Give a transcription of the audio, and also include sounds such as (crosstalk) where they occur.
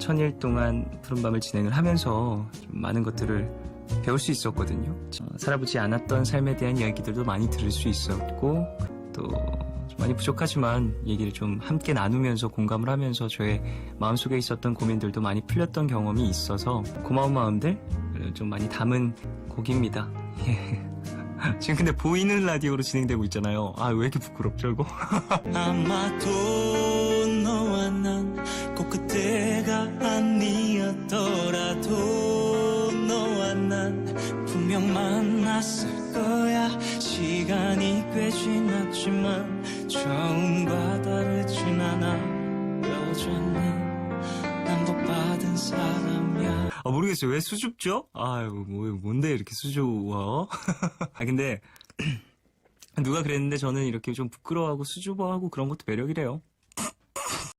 천일 동안 푸른밤을 진행을 하면서 좀 많은 것들을 배울 수 있었거든요. 어, 살아보지 않았던 삶에 대한 이야기들도 많이 들을 수 있었고 또좀 많이 부족하지만 얘기를 좀 함께 나누면서 공감을 하면서 저의 마음속에 있었던 고민들도 많이 풀렸던 경험이 있어서 고마운 마음들 좀 많이 담은 곡입니다. (laughs) 지금 근데 보이는 라디오로 진행되고 있잖아요. 아, 왜 이렇게 부끄럽죠, 이거? (laughs) 아니었더라도 너와 난 분명 만났을 거야 시간이 꽤 지났지만 처음과 다르진 않아 여전히 난 복받은 사람이야 아, 모르겠어요. 왜 수줍죠? 아유, 뭐, 뭔데 이렇게 수줍어? (laughs) 아, 근데, (clears throat) 누가 그랬는데 저는 이렇게 좀 부끄러워하고 수줍어하고 그런 것도 매력이래요.